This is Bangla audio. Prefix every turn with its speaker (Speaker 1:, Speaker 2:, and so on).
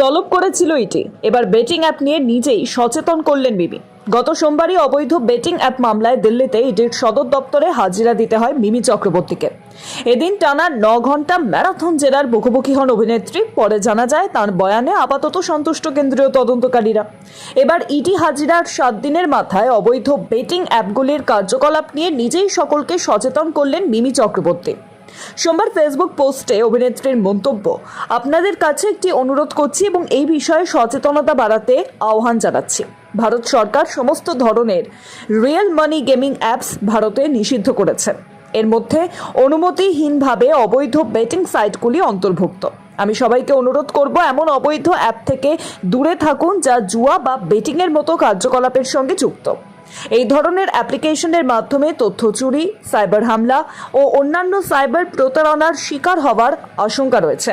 Speaker 1: তলব করেছিল ইটি। এবার বেটিং অ্যাপ নিয়ে নিজেই সচেতন করলেন মিমি গত সোমবারই অবৈধ বেটিং অ্যাপ মামলায় দিল্লিতে ইডির সদর দপ্তরে হাজিরা দিতে হয় মিমি চক্রবর্তীকে। এদিন টানা ন ঘণ্টা ম্যারাথন জেরার মুখোমুখি হন অভিনেত্রী। পরে জানা যায়, তার বয়ানে আপাতত সন্তুষ্ট কেন্দ্রীয় তদন্তকারীরা। এবার ইডি হাজিরার সাত দিনের মাথায় অবৈধ বেটিং অ্যাপগুলির কার্যকলাপ নিয়ে নিজেই সকলকে সচেতন করলেন মিমি চক্রবর্তী। সোমবার ফেসবুক পোস্টে অভিনেত্রীর মন্তব্য, আপনাদের কাছে একটি অনুরোধ করছি এবং এই বিষয়ে সচেতনতা বাড়াতে আহ্বান জানাচ্ছি। ভারত সরকার সমস্ত ধরনের রিয়েল মানি গেমিং অ্যাপস ভারতে নিষিদ্ধ করেছে। এর মধ্যে অনুমতিহীনভাবে অবৈধ বেটিং সাইটগুলি অন্তর্ভুক্ত। আমি সবাইকে অনুরোধ করব এমন অবৈধ অ্যাপ থেকে দূরে থাকুন যা জুয়া বা বেটিংয়ের মতো কার্যকলাপের সঙ্গে যুক্ত। এই ধরনের অ্যাপ্লিকেশনের মাধ্যমে তথ্য চুরি, সাইবার হামলা ও অন্যান্য সাইবার প্রতারণার শিকার হওয়ার আশঙ্কা রয়েছে।